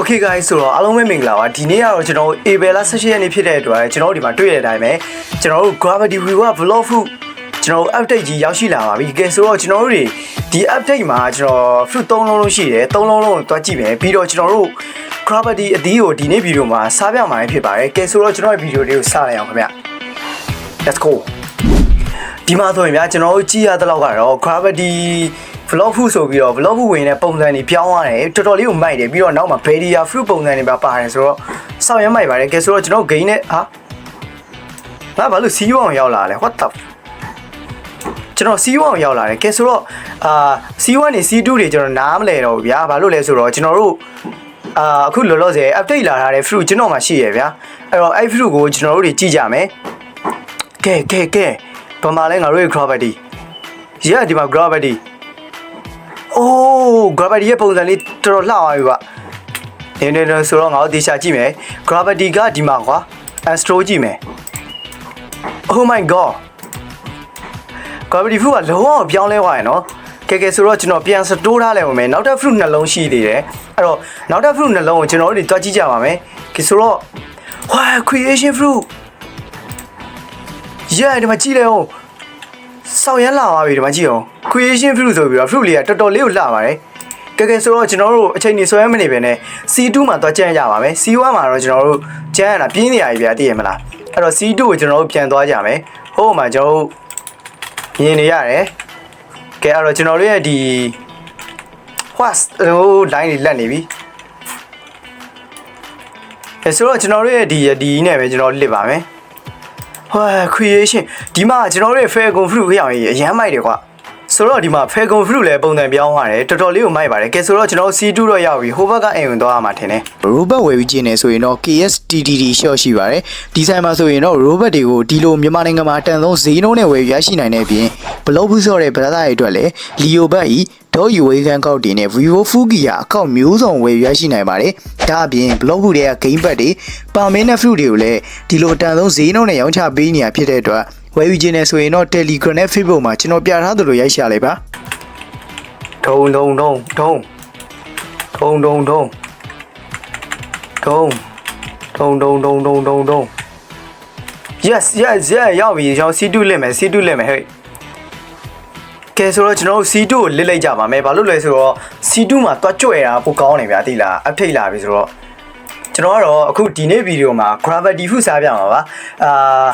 Okay guys ဆိုတော့အားလုံးပဲမင်္ဂလာပါဒီနေ့ကတော့ကျွန်တော်တို့ Abel 16ရက်နေ့ဖြစ်တဲ့အတွက်ကျွန်တော်တို့ဒီမှာတွေ့ရတဲ့အတိုင်းပဲကျွန်တော်တို့ Gravity View က vlog ဖုကျွန်တော်တို့ update ကြီးရောက်ရှိလာပါပြီကဲဆိုတော့ကျွန်တော်တို့တွေဒီ update မှာကျွန်တော် fruit 3လုံးလုံးရှိတယ်3လုံးလုံးကိုတွားကြည့်မယ်ပြီးတော့ကျွန်တော်တို့ Gravity အသီးကိုဒီနေ့ဗီဒီယိုမှာစားပြမှာဖြစ်ပါတယ်ကဲဆိုတော့ကျွန်တော်ရဲ့ဗီဒီယိုလေးကိုစလိုက်အောင်ခင်ဗျ Let's go ဒီမှာဆိုရင်ဗျာကျွန်တော်တို့ကြည့်ရတဲ့လောက်ကတော့ gravity vlog ဖုဆိုပြီးတော့ vlog ဖုဝင်တဲ့ပုံစံတွေပြောင်းသွားတယ်တော်တော်လေးကိုမိုက်တယ်ပြီးတော့နောက်မှာ barrier fruit ပုံစံတွေပါပါတယ်ဆိုတော့စောင့်ရမ်းမိုက်ပါတယ်ကဲဆိုတော့ကျွန်တော် gain နဲ့ဟာငါဘာလို့စီးဝအောင်ရောက်လာလဲ what the ကျွန်တော်စီးဝအောင်ရောက်လာတယ်ကဲဆိုတော့အာစီးဝနေစီး2တွေကျွန်တော်နားမလဲတော့ဘူးဗျာဘာလို့လဲဆိုတော့ကျွန်တော်တို့အာအခုလောလောဆယ် update လာထားတဲ့ fruit ကျွန်တော်မှရှိရဗျာအဲ့တော့အဲ့ fruit ကိုကျွန်တော်တို့တွေကြည့်ကြမယ်ကဲကဲကဲ ဘာမှလဲငါတို့ရဲ့ gravity ရဒီမှာ gravity အိုး gravity ရဲ့ပုံစံလေးတော်တော်လှသွားပြီကွာနေနေနေဆိုတော့ငါတို့တေချာကြည့်မယ် gravity ကဒီမှာကွာ astro ကြည့်မယ် oh my god gravity fruit ကလုံးဝပြောင်းလဲသွားရယ်နော်ကဲကဲဆိုတော့ကျွန်တော်ပြန်စတိုးထားလိုက်ပါမယ်နောက်ထပ် fruit နှလုံးရှိသေးတယ်အဲ့တော့နောက်ထပ် fruit နှလုံးကိုကျွန်တော်တို့တွေတွားကြည့်ကြပါမယ်ကဲဆိုတော့ wow creation fruit ရဲဒီမှာကြည့်လိုက်အောင်စောက်ရမ်းလာပါပြီဒီမှာကြည့်အောင် creation fruit ဆိုပြီးတော့ fruit လေးကတော်တော်လေးကိုလှပါတယ်ကဲကဲဆိုတော့ကျွန်တော်တို့အချိန်နေဆွဲမနေပဲနဲ့ C2 မှာသွားကြမ်းကြပါမယ် C1 မှာတော့ကျွန်တော်တို့ကြမ်းရတာပြင်းနေရပြီဗျာသိရမလားအဲ့တော့ C2 ကိုကျွန်တော်တို့ပြန်သွားကြမယ်ဟိုမှာကျွန်တော်တို့မြင်နေရတယ်ကဲအဲ့တော့ကျွန်တော်တို့ရဲ့ဒီ what ဟို line တွေလက်နေပြီအဲဆိုတော့ကျွန်တော်တို့ရဲ့ဒီဒီနဲ့ပဲကျွန်တော်လစ်ပါမယ် ဟို creation ဒီမှာကျွန်တော်တို့ရဲ့ fair con fruit ခရောင်ကြီးအရမ်းမိုက်တယ်ကွာဆိုတော့ဒီမှာ fair con fruit လည်းပုံစံပြောင်းသွားတယ်တော်တော်လေးကိုမိုက်ပါတယ်ကဲဆိုတော့ကျွန်တော် C2 တော့ရောက်ပြီဟိုဘက်ကအိမ်ဝင်သွားရမှာထင်တယ် robot ဝယ်ပြီးကျင်းနေဆိုရင်တော့ KSTDD short ရှိပါတယ်ဒီဆိုင်မှာဆိုရင်တော့ robot တွေကိုဒီလိုမြန်မာနိုင်ငံမှာအတန်ဆုံးဈေးနှုန်းနဲ့ဝယ်ရရှိနိုင်တဲ့အပြင်ဘလော့ဘူးဆော့တဲ့ဗလာသားတွေအတွက်လည်း Leo Bat ဤဒေါ်ယူဝေကန်ကောက်တင်နဲ့ Vivo Fugia အကောက်မျိုးစုံဝယ်ရရှိနိုင်ပါတယ်ဒါအပြင်ဘလော့ဘူးတွေက game pad တွေပါမင်းနဲ့ fruit တွေကိုလည်းဒီလိုအတန်ဆုံးဈေးနှုန်းနဲ့ရောင်းချပေးနေရဖြစ်တဲ့အတွက်ဝယ်ယူခြင်းနဲ့ဆိုရင်တော့ Telegram နဲ့ Facebook မှာကျွန်တော်ပြထားသလိုရိုက်ရှာလိုက်ပါဒုံဒုံဒုံဒုံဒုံဒုံဒုံဒုံဒုံဒုံဒုံဒုံဒုံဒုံ yes yes yes ရောက်ပြီကျွန်တော် C2 လက်မယ် C2 လက်မယ်ဟဲ့ ကဲဆိုတော့ကျွန်တော်တို့ C2 ကိုလစ်လိုက်ကြပါမယ်ဘာလို့လဲဆိုတော့ C2 မှာတွားကြွယ်တာပိုကောင်းနေဗျာတိလား update လာပြီဆိုတော့ကျွန်တော်ကတော့အခုဒီနေ့ဗီဒီယိုမှာ gravity ဖုစားပြမှာပါအာ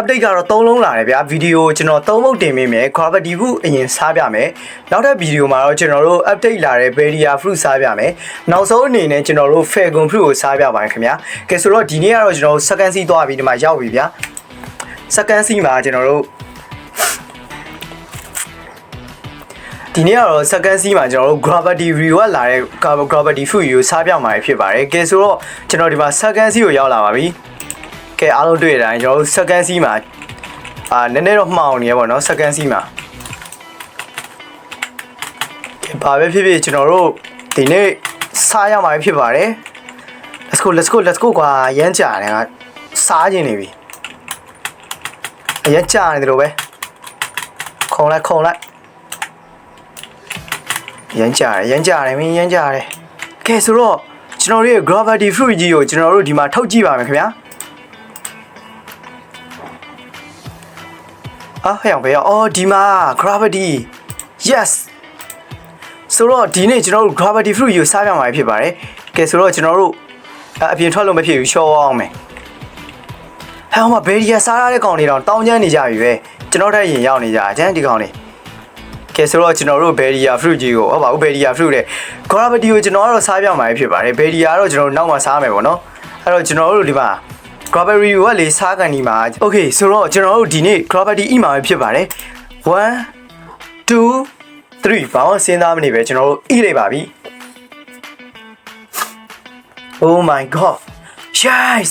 update ကတော့3လုံးလာတယ်ဗျာဗီဒီယိုကျွန်တော်3ပုတ်တင်ပေးမယ် gravity fruit အရင်စားပြမယ်နောက်ထပ်ဗီဒီယိုမှာတော့ကျွန်တော်တို့ update လာတဲ့ barrier fruit စားပြမယ်နောက်ဆုံးအနေနဲ့ကျွန်တော်တို့ falcon fruit ကိုစားပြပါမယ်ခင်ဗျာကဲဆိုတော့ဒီနေ့ကတော့ကျွန်တော်တို့ second seed သွားပြီးဒီမှာရောက်ပြီဗျာ second seed မှာကျွန်တော်တို့ ဒီနေ့ကတော့ second seed မှာကျွန်တော်တို့ gravity reward လာတဲ့ gravity fruit ကိုစားပြမှာဖြစ်ပါတယ်ကဲဆိုတော့ကျွန်တော်ဒီမှာ second seed ကိုရောက်လာပါပြီကဲအားလုံးတွေ့ရတိုင်းကျွန်တော်တို့ second C မှာအာနည်းနည်းတော့မှောင်နေရပါတော့ second C မှာကဲဘာပဲဖြစ်ဖြစ်ကျွန်တော်တို့ဒီနေ့စားရမှာဖြစ်ပါတယ် let's go let's go let's go ကွာရမ်းကြာတယ်ကစားခြင်းနေပြီအရမ်းကြာနေတယ်လို့ပဲခုံလိုက်ခုံလိုက် ရမ်းကြာတယ်ရမ်းကြာတယ်မင်းရမ်းကြာတယ်ကဲဆိုတော့ကျွန်တော်တို့ရဲ့ gravity fruit ကြီးကိုကျွန်တော်တို့ဒီမှာထုတ်ကြည့်ပါမယ်ခင်ဗျာ啊，ဟဲ့အောင်ဖေးအော်ဒီမှာ gravity yes ဆိုတော့ဒီနေ့ကျွန်တော်တို့ gravity fruit ယူစားပြမှာဖြစ်ပါတယ်ကဲဆိုတော့ကျွန်တော်တို့အအပြင်ထွက်လို့မဖြစ်ဘူးရှော့အောင်မယ်ဟဲ့အောင်မဘယ်ဒီယာစားရတဲ့ကောင်တွေတော့တောင်းကျမ်းနေကြပြီပဲကျွန်တော်တက်ရင်ရောက်နေကြအကျန်းဒီကောင်လေး ကဲဆိုတော့ကျွန်တော်တို့ barrier fruit ကြီးကိုဟုတ်ပါဘူး barrier fruit တဲ့ gravity ကိုကျွန်တော်ကတော့စားပြမှာဖြစ်ပါတယ် barrier ကတော့ကျွန်တော်နောက်မှစားမယ်ပေါ့နော်အဲ့တော့ကျွန်တော်တို့ဒီမှာ gravity ကလေစားကန်ဒီမှာ okay ဆိုတော့ကျွန်တော်တို့ဒီနေ့ gravity အမှာပဲဖြစ်ပါတယ်1 2 3ဘာမှစဉ်းစားမနေပဲကျွန်တော်တို့အီးလိုက်ပါပြီ Oh my god yes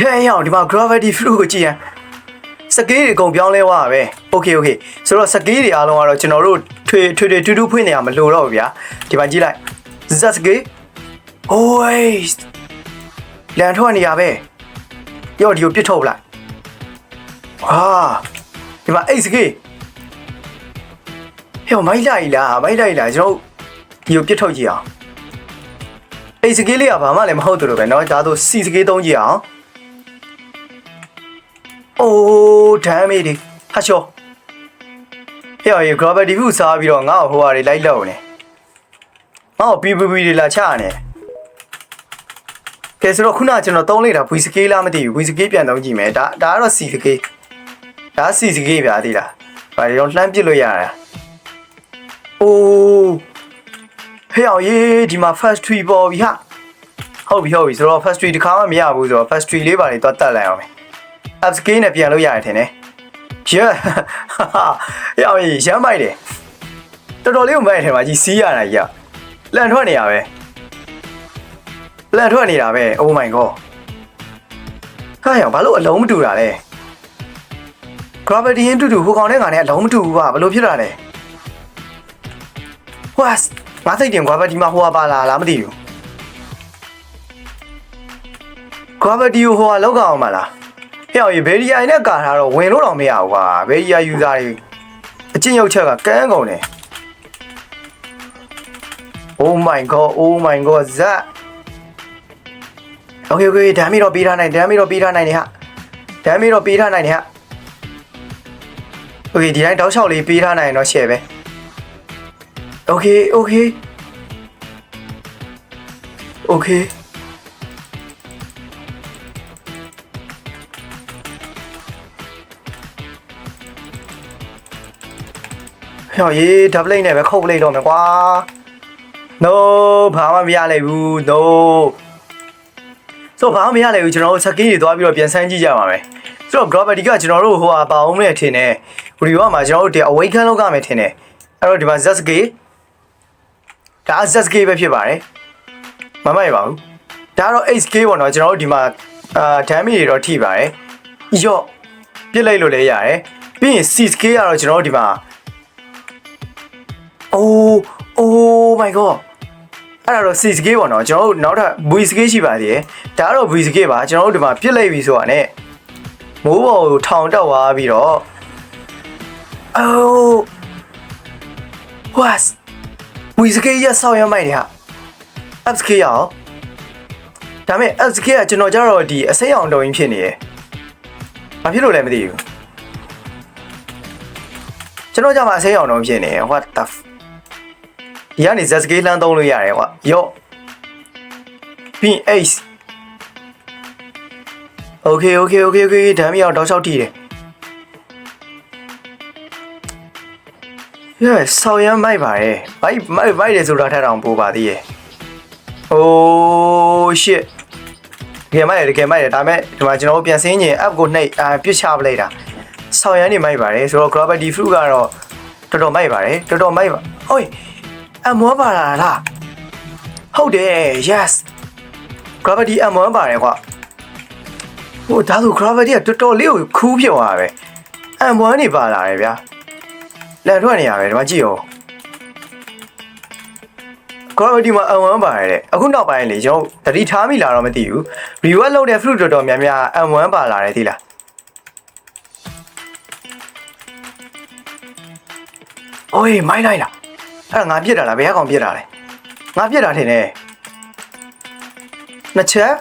ရဲရောင်ဒီမှာ gravity fruit ကိုကြည့်ရ စကေးတွေအကုန်ပြောင်းလဲသွားတာပဲ okay okay ဆိုတော့စကေးတွေအားလုံးကတော့ကျွန်တော်တို့ထွေထွေထွေတူးတူးဖွင့်နေရမလို့တော့ဘူးဗျာဒီမှာကြည့်လိုက်ဇက်စကေး oh wait လန်ထွက်နေရပဲရောဒီကိုပြစ်ထုတ်ပလိုက်ဟာဒီမှာအိတ်စကေးဟဲ့မိုက်လိုက်လားမိုက်လိုက်လားကျွန်တော်ဒီကိုပြစ်ထုတ်ကြည့်အောင် အိတ်စကေးလေးကဘာမှလည်းမဟုတ်သူလိုပဲเนาะဒါဆိုစီစကေးသုံးကြည့်အောင် အိုးဒမ်းမေးဒီဟာချောဟဲ့ရေ gravity ဖူစားပြီးတော့ငါ့ကိုဟိုဟာတွေလိုက်လောက်နေငါ့ကို PVP တွေလာချနေကဲဆိုတော့ခုနကကျွန်တော်သုံးလိုက်တာ V scale လားမသိဘူး V scale ပြန်သုံးကြည့်မယ်ဒါဒါကတော့ C scale ဒါ C scale ဗျာသိလားဘာတွေတော့လှမ်းပစ်လို့ရတာအိုးဟဲ့အောင်ရေးဒီမှာ first tree ပေါ်ပြီဟာဟုတ်ပြီဟုတ်ပြီဆိုတော့ first tree တစ်ခါမှမရဘူးဆိုတော့ first tree လေးပါလေးသွားတက်လိုက်အောင်မယ် up scale နဲ့ပြန်လို့ရတယ်ထင်တယ် yeah ဟဲ့အောင်ရေးရမ်းမိုက်တယ်တော်တော်လေးကိုမိုက်တယ်မှာကြီးစီးရတာကြီးကလန့်ထွက်နေရပဲလန့်ထွက်နေတာပဲ oh my god ဟာရောဘာလို့အလုံးမတူတာလဲ gravity ရင်တူတူဟိုကောင်နဲ့ငါနဲ့အလုံးမတူဘူးကွာဘယ်လိုဖြစ်တာလဲ what ငါစိတ်တင် gravity မှာဟိုကပါလာလားမသိဘူး gravity ကိုဟိုကလောက်ကောင်အောင်မလား ဟဲ့အောင်ရေဘယ်ဒီအိုင်နဲ့ကာထားတော့ဝင်လို့တော့မရဘူးကွာဘယ်ဒီအိုင် user တွေအချင်းရောက်ချက်ကကန်းကုန်တယ် oh my god oh my god ဇက် okay okay ဒမ်းမီတော့ပေးထားနိုင်ဒမ်းမီတော့ပေးထားနိုင်နေဟာဒမ်းမီတော့ပေးထားနိုင်နေဟာ okay ဒီတိုင်းတောက်လျှောက်လေးပေးထားနိုင်ရင်တော့ share ပဲ okay okay okay ဟောရေး double နဲ့ပဲခုတ်ပလိုက်တော့မယ်ကွာ no ဘာမှမရလိုက်ဘူး no ဆိုတော့ဘာမှမရလိုက်ဘူးကျွန်တော်တို့စကင်းတွေသွားပြီးတော့ပြန်ဆန်းကြည့်ကြပါမယ်ဆိုတော့ gravity ကကျွန်တော်တို့ဟိုဟာပါအောင်မဲ့ထင်တယ်ဘူဒီဝါမှာကျွန်တော်တို့ဒီ awaken လောက်ကမယ်ထင်တယ်အဲ့တော့ဒီမှာ zsk ဒါ zsk ပဲဖြစ်ပါတယ်မမိုက်ပါဘူးဒါကတော့ hk ပေါ့နော်ကျွန်တော်တို့ဒီမှာအာ damage တွေတော့ထိပါတယ်ယော့ပြစ်လိုက်လို့လည်းရတယ်ပြီးရင် ck ကတော့ကျွန်တော်တို့ဒီမှာ my god အဲ့ဒါတော့ C scale ပေါ့နော်ကျွန်တော်တို့နောက်ထပ် V scale ရှိပါသေးတယ်ဒါကတော့ V scale ပါကျွန်တော်တို့ဒီမှာပြစ်လိုက်ပြီဆိုတာ ਨੇ မိုးပေါ်ကိုထောင်တက်သွားပြီးတော့ oh what V scale ရဆောက်ရမိုက်တယ်ဟာ Up scale ရောဒါမဲ့ Up scale ကကျွန်တော်ကြတော့ဒီအစိမ်းအောင်တုံးကြီးဖြစ်နေရယ်ဘာဖြစ်လို့လဲမသိဘူးကျွန်တော်ကြမှာအစိမ်းအောင်တုံးဖြစ်နေရယ် what the f- ဒီကနေ Z scale လှမ်းသုံးလို့ရတယ်ကွာယော့ပြီး ace okay okay okay okay ဓာတ်မြောက်တောက်လျှောက်ထိတယ် yes ဆောင်းရမ်းမိုက်ပါတယ်မိုက်မိုက်မိုက်တယ်ဆိုတာထက်တောင်ပိုပါသေးရဲ့ oh shit တကယ်မိုက်တယ်တကယ်မိုက်တယ်ဒါပေမဲ့ဒီမှာကျွန်တော်တို့ပြန်စင်းရင် app ကိုနှိပ်အာပြစ်ချပလိုက်တာဆောင်းရမ်းနေမိုက်ပါတယ်ဆိုတော့ gravity fruit ကတော့တော်တော်မိုက်ပါတယ်တော်တော်မိုက်ပါဟို အမောပါလာလားဟုတ်တယ် yes gravity အမောပါတယ်ကွာဟိုဒါဆို gravity ကတော်တော်လေးကိုခူးဖြစ်သွားတာပဲအမောနေပါလာတယ်ဗျာလန်ထွက်နေရပဲဒီမှာကြည့်ရော gravity မှာအဝမ်းပါတယ်တဲ့အခုနောက်ပိုင်းလေကျွန်တော်တတိထားမိလာတော့မသိဘူး reward လုပ်တဲ့ fruit တော်တော်များများအဝမ်းပါလာတယ်သိလားအိုးမိုင်းလိုက်လား အဲ့ဒါငါပြစ်တာလားဘယ်ကောင်ပြစ်တာလဲငါပြစ်တာထင်တယ်နှစ်ချက်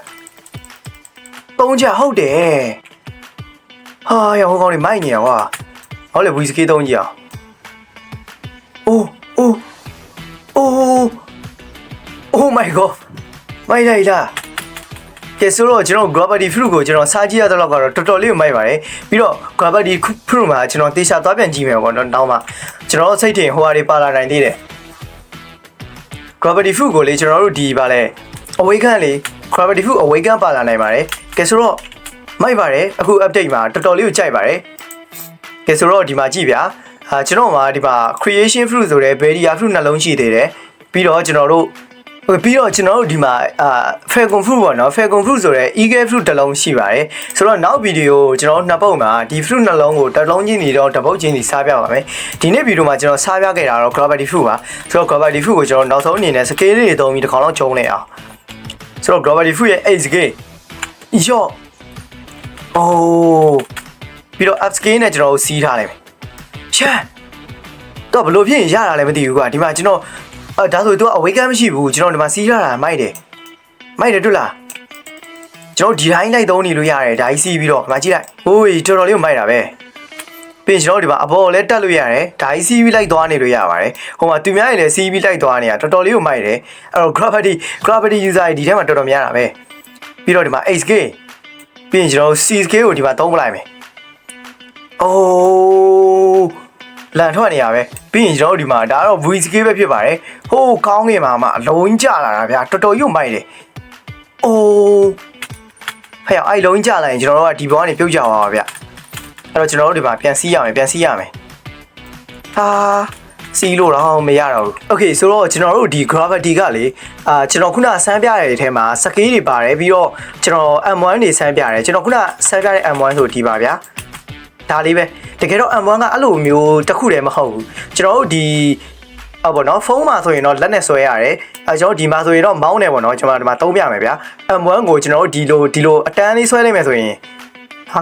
သုံးချက်ဟုတ်တယ်ဟာရဟိုကောင်လေးမိုက်နေရကွာဟောလေဝီစကီသုံးကြည့်အောင်အိုးအိုးအိုး Oh my god မိုက်လိုက်လားကဲဆိုတော့ကျွန်တော် gravity fruit ကိုကျွန်တော်စားကြည့်ရတော့ကတော့တော်တော်လေးမိုက်ပါတယ်ပြီးတော့ gravity fruit မှာကျွန်တော်တေချာသွားပြန်ကြည့်မယ်ပေါ့နော်တောင်းမှ ကျွန်တော်စိတ်ထင်ဟိုဟာတွေပါလာနိုင်သေးတယ် gravity fruit ကိုလေကျွန်တော်တို့ဒီပါလဲ awaken လေ gravity fruit awaken ပါလာနိုင်ပါတယ်ကဲဆိုတော့မိုက်ပါတယ်အခု update မှာတော်တော်လေးကိုကြိုက်ပါတယ်ကဲဆိုတော့ဒီမှာကြည့်ဗျာအာကျွန်တော်မှာဒီမှာ creation fruit ဆိုတဲ့ barrier fruit နှလုံးရှိသေးတယ်ပြီးတော့ကျွန်တော်တို့ ဟုတ်ပြီးတော့ကျွန်တော်တို့ဒီမှာအာ falcon fruit ပေါ့နော် falcon fruit ဆိုတဲ့ eagle fruit တစ်လုံးရှိပါတယ်ဆိုတော့နောက်ဗီဒီယိုကျွန်တော်တို့နှစ်ပုတ်မှာဒီ fruit နှလုံးကိုတစ်လုံးချင်းနေတော့တစ်ပုတ်ချင်းစီစားပြပါမယ်ဒီနေ့ဗီဒီယိုမှာကျွန်တော်စားပြခဲ့တာတော့ gravity fruit ပါဆိုတော့ gravity fruit ကိုကျွန်တော်နောက်ဆုံးအနေနဲ့ scale လေးတွေသုံးပြီးတစ်ခါတော့ချုံလိုက်အောင်ဆိုတော့ gravity fruit ရဲ့ 8 scale ယော့အိုးပြီးတော့ up scale နဲ့ကျွန်တော်တို့စီးထားလိုက်မယ်ချမ်းတော့ဘယ်လိုဖြစ်ရင်ရတာလဲမသိဘူးကွာဒီမှာကျွန်တော် အဲဒါဆို तू အဝေးကမ်းမရှိဘူးကျွန်တော်ဒီမှာစီးရတာမိုက်တယ်မိုက်တယ်တွေ့လားကျွန်တော်ဒီတိုင်းလိုက်သုံးနေလို့ရတယ်ဒါကြီးစီးပြီးတော့ဒီမှာကြည့်လိုက်ဟိုးတော်တော်လေးကိုမိုက်တာပဲပြင်ကျွန်တော်ဒီမှာအပေါ်လည်းတက်လို့ရတယ်ဒါကြီးစီးပြီးလိုက်သွားနေလို့ရပါတယ်ဟိုမှာသူများတွေလည်းစီးပြီးလိုက်သွားနေတာတော်တော်လေးကိုမိုက်တယ်အဲ့တော့ gravity gravity user တွေဒီထဲမှာတော်တော်များတာပဲပြီးတော့ဒီမှာ 8k ပြီးရင်ကျွန်တော် 6k ကိုဒီမှာသုံးပလိုက်မယ်အိုး လန်ထွက်နေရပဲပြီးရင်ကျွန်တော်တို့ဒီမှာဒါကတော့ VSK ပဲဖြစ်ပါတယ်ဟိုးကောင်းကင်မှာမှအလုံးကြလာတာဗျာတော်တော်ယုံမိုက်တယ်အိုးဟဲ့အဲ့လုံးကြလာရင်ကျွန်တော်တို့ကဒီဘောကနေပြုတ်ကြပါပါဗျအဲ့တော့ကျွန်တော်တို့ဒီမှာပြန်စီးရမယ်ပြန်စီးရမယ်ဟာစီးလို့တော့မရတော့ဘူး။ Okay ဆိုတော့ကျွန်တော်တို့ဒီ gravity ကလေအာကျွန်တော်ခုနဆန်းပြရတဲ့အထဲမှာစကေးတွေပါတယ်ပြီးတော့ကျွန်တော် M1 တွေဆန်းပြရတယ်ကျွန်တော်ခုနဆန်းပြတဲ့ M1 ဆိုဒီပါဗျာ။ ဒါလေးပဲတကယ်တော့ M1 ကအဲ့လိုမျိုးတစ်ခုတည်းမဟုတ်ဘူးကျွန်တော်တို့ဒီအော်ဗောနော်ဖုန်းမှာဆိုရင်တော့လက်နဲ့ဆွဲရတယ်အဲကျွန်တော်ဒီမှာဆိုရင်တော့မောင်းနေဗောနော်ကျွန်တော်ဒီမှာသုံးပြမယ်ဗျာ M1 ကိုကျွန်တော်တို့ဒီလိုဒီလိုအတန်းလေးဆွဲလိုက်မယ်ဆိုရင်ဟာ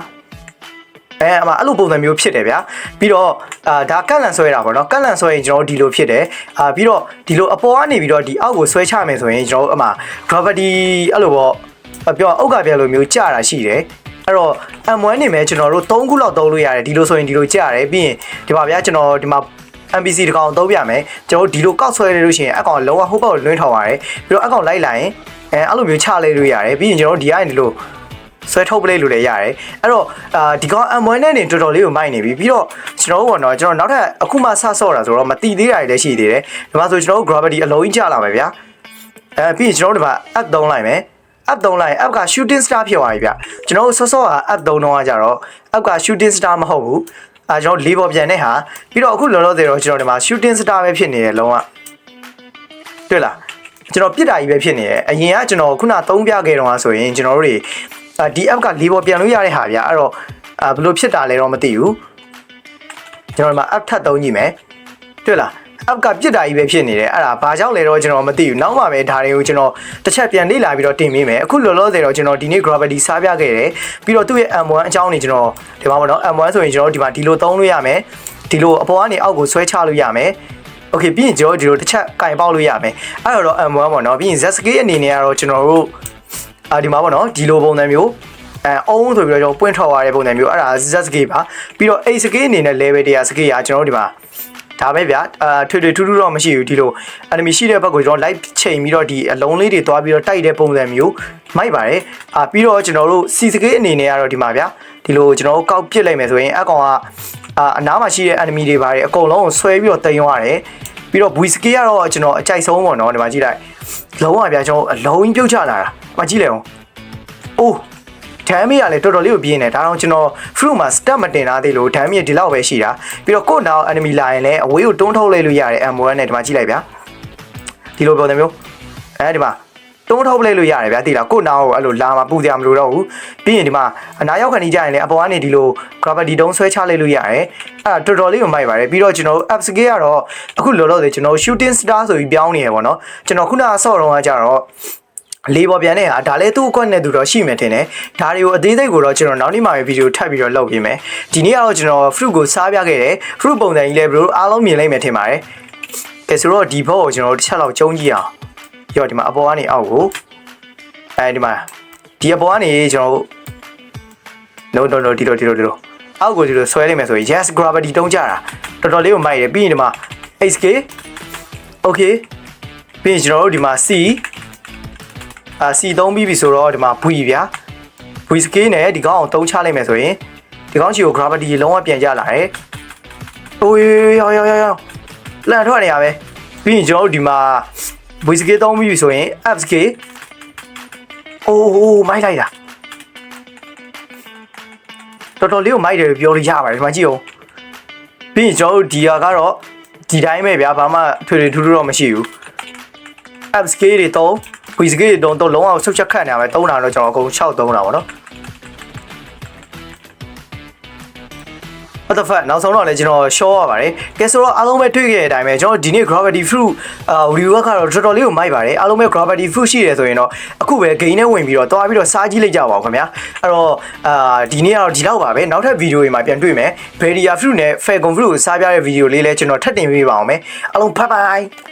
အဲအမအဲ့လိုပုံစံမျိုးဖြစ်တယ်ဗျာပြီးတော့အာဒါကန့်လန့်ဆွဲတာပေါ့နော်ကန့်လန့်ဆွဲရင်ကျွန်တော်တို့ဒီလိုဖြစ်တယ်အာပြီးတော့ဒီလိုအပေါ်ကနေပြီးတော့ဒီအောက်ကိုဆွဲချမယ်ဆိုရင်ကျွန်တော်တို့အမ gravity အဲ့လိုပေါ့ပြောအောက်ကပြလိုမျိုးကြာတာရှိတယ် အဲ့တော့ M1 နေမဲ့ကျွန်တော်တို့3ခုလောက်သုံးလို့ရတယ်ဒီလိုဆိုရင်ဒီလိုကြာတယ်ပြီးရင်ဒီပါဗျာကျွန်တော်ဒီမှာ MPC တကောင်သုံးပြမယ်ကျွန်တော်တို့ဒီလိုကောက်ဆွဲရလို့ရှိရင်အကောင်လုံးဝဟိုဘက်ကိုလွှင့်ထောင်ရတယ်ပြီးတော့အကောင်လိုက်လာရင်အဲအဲ့လိုမျိုးချလိုက်လို့ရတယ်ပြီးရင်ကျွန်တော်တို့ဒီကနေဒီလိုဆွဲထုတ်ပလေးလို့လည်းရတယ်အဲ့တော့အာဒီကောင် M1 နဲ့နေတော်တော်လေးကိုမိုက်နေပြီပြီးတော့ကျွန်တော်တို့ပေါ့နော်ကျွန်တော်နောက်ထပ်အခုမှစဆော့တာဆိုတော့မတိသေးတာတွေလည်းရှိသေးတယ်ဒီမှာဆိုကျွန်တော်တို့ gravity အလုံးကြီးကျလာမယ်ဗျာအဲပြီးရင်ကျွန်တော်တို့ဒီမှာ app သုံးလိုက်မယ် app သုံးလိုက် app က shooting star ဖြစ်သွားပြီဗျကျွန်တော်တို့ဆော့ဆော့က app သုံးတော့ကြတော့ app က shooting star မဟုတ်ဘူးအဲကျွန်တော်လေးပေါ်ပြန်တဲ့ဟာပြီးတော့အခုလောလောဆယ်တော့ကျွန်တော်ဒီမှာ shooting star ပဲဖြစ်နေတယ်လုံးဝတွေ့လားကျွန်တော်ပြစ်တာကြီးပဲဖြစ်နေတယ်အရင်ကကျွန်တော်ခုနသုံးပြခဲ့တော့ဆိုရင်ကျွန်တော်တို့တွေအာဒီ app ကလေးပေါ်ပြန်လို့ရတဲ့ဟာဗျအဲ့တော့အာဘယ်လိုဖြစ်တာလဲတော့မသိဘူးကျွန်တော်ဒီမှာ app ထပ်သုံးကြည့်မယ်တွေ့လား app ကပြစ်တာကြီးပဲဖြစ်နေတယ်အဲ့ဒါဘာကြောင့်လဲတော့ကျွန်တော်မသိဘူးနောက်မှပဲဒါတွေကိုကျွန်တော်တစ်ချက်ပြန်လေ့လာပြီးတော့တင်ပေးမယ်အခုလောလောဆယ်တော့ကျွန်တော်ဒီနေ့ gravity စားပြခဲ့တယ်ပြီးတော့သူ့ရဲ့ M1 အကြောင်းနေကျွန်တော်ဒီမှာပေါ့နော် M1 ဆိုရင်ကျွန်တော်ဒီမှာဒီလိုသုံးလို့ရမယ်ဒီလိုအပေါ်ကနေအောက်ကိုဆွဲချလို့ရမယ်โอเคပြီးရင်ကျွန်တော်ဒီလိုတစ်ချက်ကင်ပေါက်လို့ရမယ်အဲ့တော့ M1 ပေါ့နော်ပြီးရင် ZSK အနေနဲ့ကတော့ကျွန်တော်တို့အာဒီမှာပေါ့နော်ဒီလိုပုံစံမျိုးအဲအုံးဆိုပြီးတော့ကျွန်တော်ပွင့်ထော်ရတဲ့ပုံစံမျိုးအဲ့ဒါ ZSK ပါပြီးတော့ HSK အနေနဲ့ level တရား SK ကကျွန်တော်တို့ဒီမှာ ဒါပဲဗျာအာထွေထွေထူးထူးတော့မရှိဘူးဒီလို enemy ရှိတဲ့ဘက်ကိုကျွန်တော် live ချိန်ပြီးတော့ဒီအလုံးလေးတွေသွားပြီးတော့တိုက်တဲ့ပုံစံမျိုးမိုက်ပါတယ်အာပြီးတော့ကျွန်တော်တို့ CSK အနေနဲ့ကတော့ဒီမှာဗျာဒီလိုကျွန်တော်တို့ကောက်ပစ်လိုက်မယ်ဆိုရင်အကောင်ကအာအနားမှာရှိတဲ့ enemy တွေပါတယ်အကုန်လုံးကိုဆွဲပြီးတော့တင်သွားရတယ်ပြီးတော့ VSK ကတော့ကျွန်တော်အကြိုက်ဆုံးပေါ့နော်ဒီမှာကြည့်လိုက်လုံးဝဗျာကျွန်တော်အလုံးကြီးပြုတ်ချလာတာမကြည့်လိုက်အောင်အိုး ဒမ်းမီကလည်းတော်တော်လေးကိုပြင်းနေဒါတော့ကျွန်တော် fruit မှာ step မတင်သားသေးလို့ဒမ်းမီဒီလောက်ပဲရှိတာပြီးတော့ကို့နောက် enemy လာရင်လည်းအဝေးကိုတွန်းထုတ်လိုက်လို့ရတယ် M1 နဲ့ဒီမှာကြည့်လိုက်ဗျာဒီလိုပုံစံမျိုးအဲဒီမှာတွန်းထုတ်လိုက်လို့ရတယ်ဗျာသိလားကို့နောက်ကိုအဲ့လိုလာမှာပူစရာမလိုတော့ဘူးပြီးရင်ဒီမှာအနာရောက်ခဏကြီးကြရင်လည်းအပေါ်ကနေဒီလို gravity တုံးဆွဲချလိုက်လို့ရတယ်အဲ့ဒါတော်တော်လေးကိုမိုက်ပါတယ်ပြီးတော့ကျွန်တော်တို့ app scale ကတော့အခုလောလောဆယ်ကျွန်တော် shooting star ဆိုပြီးပြောင်းနေရပေါ့နော်ကျွန်တော်ခုနကဆော့တော့ကကြတော့ လေးပေါ်ပြန်တဲ့ဟာဒါလည်းသူ့အကွက်နဲ့သူတော့ရှိမယ်ထင်တယ်ဒါတွေကိုအသေးစိတ်ကိုတော့ကျွန်တော်နောက်နေ့မှပဲဗီဒီယိုထပ်ပြီးတော့လုပ်ပေးမယ်ဒီနေ့ကတော့ကျွန်တော် fruit ကိုစားပြခဲ့တယ် fruit ပုံစံကြီးလည်းဘယ်လိုအားလုံးမြင်လိုက်မယ်ထင်ပါတယ်ကဲဆိုတော့ဒီဘောကိုကျွန်တော်တစ်ချက်လောက်ကျုံကြည့်အောင်ရောဒီမှာအပေါ်ကနေအောက်ကိုအဲဒီမှာဒီအပေါ်ကနေကျွန်တော် no no no ဒီလိုဒီလိုဒီလိုအောက်ကိုဒီလိုဆွဲလိုက်မယ်ဆိုရင် yes gravity တုံးကြတာတော်တော်လေးကိုမိုက်တယ်ပြီးရင်ဒီမှာ HK okay ပြီးရင်ကျွန်တော်တို့ဒီမှာ C အာစီသုံးပြီးပြီဆိုတော့ဒီမှာ V ဗျာ V scale နဲ့ဒီကောင်အောင်တုံးချလိုက်မယ်ဆိုရင်ဒီကောင်ချီကို gravity လုံးဝပြန်ကျလာတယ်။အိုးရောရောရောရောလန့်ထွက်နေရပဲ။ပြီးရင်ကျွန်တော်တို့ဒီမှာ V scale သုံးပြီးပြီဆိုရင် F scale အိုးအိုးမိုက်လိုက်တာတော်တော်လေးကိုမိုက်တယ်လို့ပြောလို့ရပါတယ်ဒီမှာကြည့်အောင်ပြီးရင်ကျွန်တော်တို့ဒီဟာကတော့ဒီတိုင်းပဲဗျာဘာမှထွေထွေထူးထူးတော့မရှိဘူး app scale တွေတော့ quiz scale တွေတော့လုံးဝဆုတ်ချက်ခတ်နေရမယ်သုံးတာတော့ကျွန်တော်အကုန်6သုံးတာပေါ့နော် what the fuck နောက်ဆုံးတော့လည်းကျွန်တော် show ရပါတယ်ကဲဆိုတော့အားလုံးပဲတွေ့ခဲ့တဲ့အတိုင်းပဲကျွန်တော်ဒီနေ့ gravity fruit အာ review ကတော့တော်တော်လေးကိုမိုက်ပါတယ်အားလုံးပဲ gravity fruit ရှိတယ်ဆိုရင်တော့အခုပဲ gain နဲ့ဝင်ပြီးတော့တွားပြီးတော့စားကြည့်လိုက်ကြပါဦးခင်ဗျာအဲ့တော့အာဒီနေ့ကတော့ဒီလောက်ပါပဲနောက်ထပ်ဗီဒီယိုတွေမှာပြန်တွေ့မယ် Beria fruit နဲ့ Falcon fruit ကိုစားပြတဲ့ဗီဒီယိုလေးလည်းကျွန်တော်ထပ်တင်ပေးပါအောင်မယ်အားလုံး bye bye